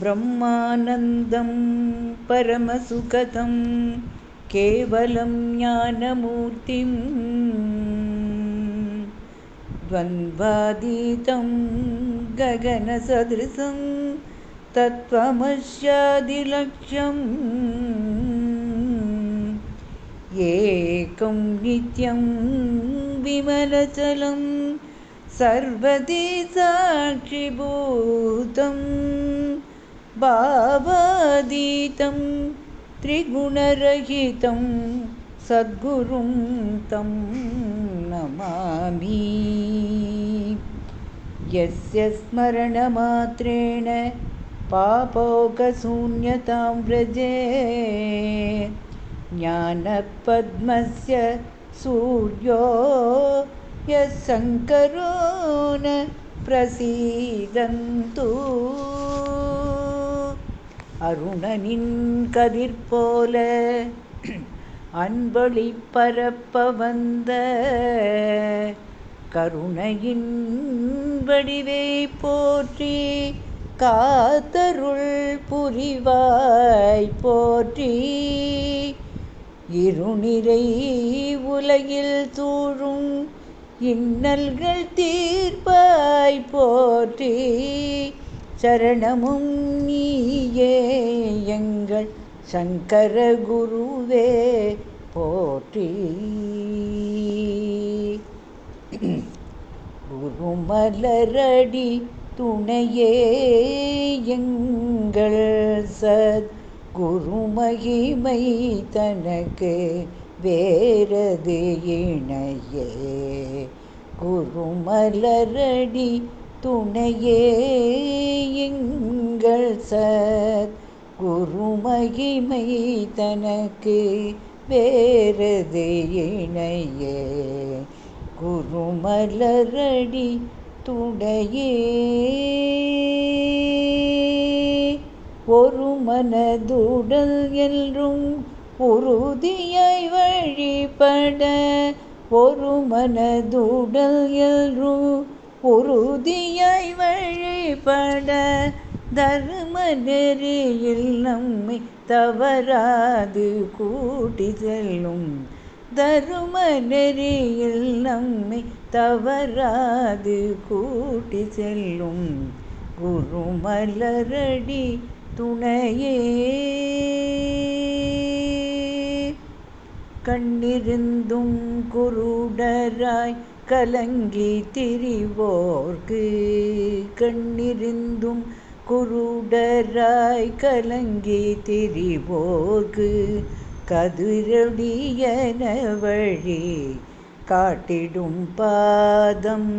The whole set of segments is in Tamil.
ब्रह्मानन्दं परमसुखदं केवलं ज्ञानमूर्तिं द्वन्द्वातीतं गगनसदृशं तत्त्वमस्यादिलक्ष्यम् एकं नित्यं विमलचलं सर्वदे साक्षिभूतं भावादीतं त्रिगुणरहितं सद्गुरुं तं नमामि। यस्य स्मरणमात्रेण पापोकशून्यतां व्रजे ज्ञानपद्मस्य सूर्यो यः शङ्करोन् प्रसीदन्तु। அருணனின் கதிர் போல அன்பளி பரப்ப வந்த கருணையின் வடிவை போற்றி காத்தருள் புரிவாய் போற்றி. இருநிறை உலகில் தூழும் இன்னல்கள் தீர்ப்பாய் போற்றி. சரணமும் நீ எங்கள் சங்கர குருவே போற்றி. குருமலரடி துணையே எங்கள் சத் குருமகிமை தனக்கு வேறது இணையே. குருமலரடி துணையே எங்கள் சத் குருமகிமை தனக்கு வேறது இணையே. குருமலரடி துடையே. ஒரு மனதுடல் என்றும் உறுதியாய் வழிபட ஒரு மனதுடல் என்றும் உறுதியாய் வழிபட தர்ம நெறியில் நம்மை தவறாது கூட்டி செல்லும். தரும நெறியில் நம்மை தவறாது கூட்டி செல்லும். குருமலரடி துணையே. கண்ணிருந்தும் குருடராய் கலங்கி திரிவோர்க்கு. கண்ணிருந்தும் குருடராய் கலங்கி திரிவோர்க்கு கதிரொடியன வழி காட்டிடும் பாதம்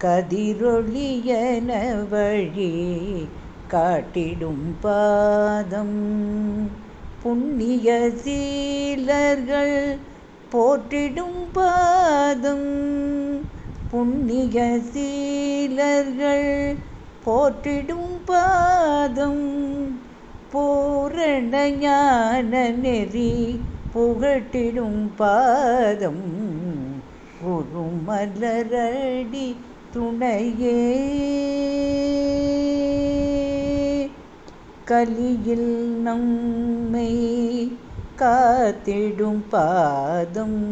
கதிரொளியன வழி காட்டிடும் பாதம். புண்ணிய சீலர்கள் போற்றிடும் பாதம் புண்ணிய சீலர்கள் போற்றிடும் பாதம் பூரண ஞான நெறி புகட்டிடும் பாதம். குருமலரடி துணையே. கலியில் நம்மை காத்திடும் பாதம்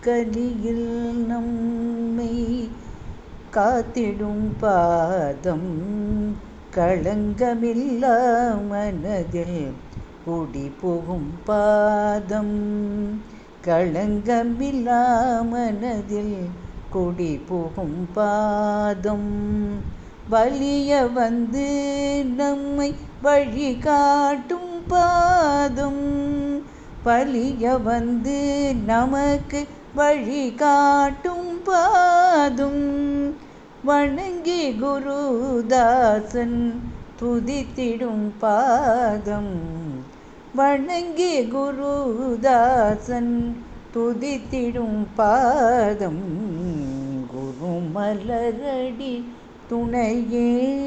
கலியில் நம்மை காத்திடும் பாதம் களங்கமில்லா மனதில் குடி புகும் பாதம் களங்கமில்லா மனதில் குடி புகும் பாதம். வலிய வந்து நம்மை வழி காட்டும் பாதம். வலிய வந்து நமக்கு வழி காட்டும் பாதம். வணங்கி குருதாசன் துதித்திடும் பாதம். வணங்கி குருதாசன் துதித்திடும் பாதம். குருமலரடி துணையே.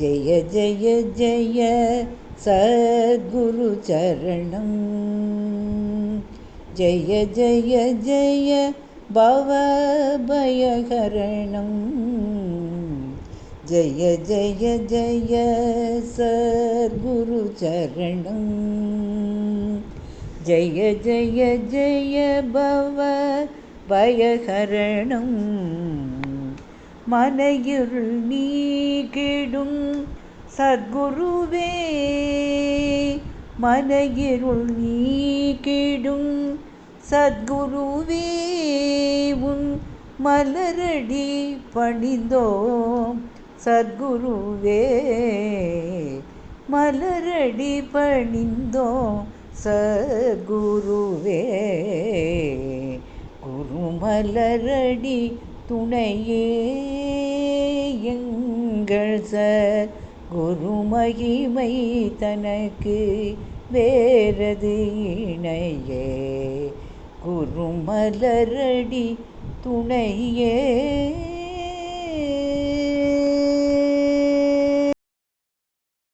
ஜெய ஜெய ஜெய சத்குரு சரணம். ஜெய ஜெய ஜெய பவபயகரணம். ஜய ஜய ஜய சத்குரு சரணம் ஜய ஜய ஜெய பவ பயகரணம் மனையிருள் நீக்கிடும் சத்குருவே மனையிருள் நீக்கிடும் சத்குருவே உன் மலரடி பணிந்தோம். சத்குருவே மலரடி பணிந்தோம். சத்குருவே குருமலரடி துணையே எங்கள் சர் குருமகிமை தனக்கு வேறது இணையே. குறுமலரடி துணையே.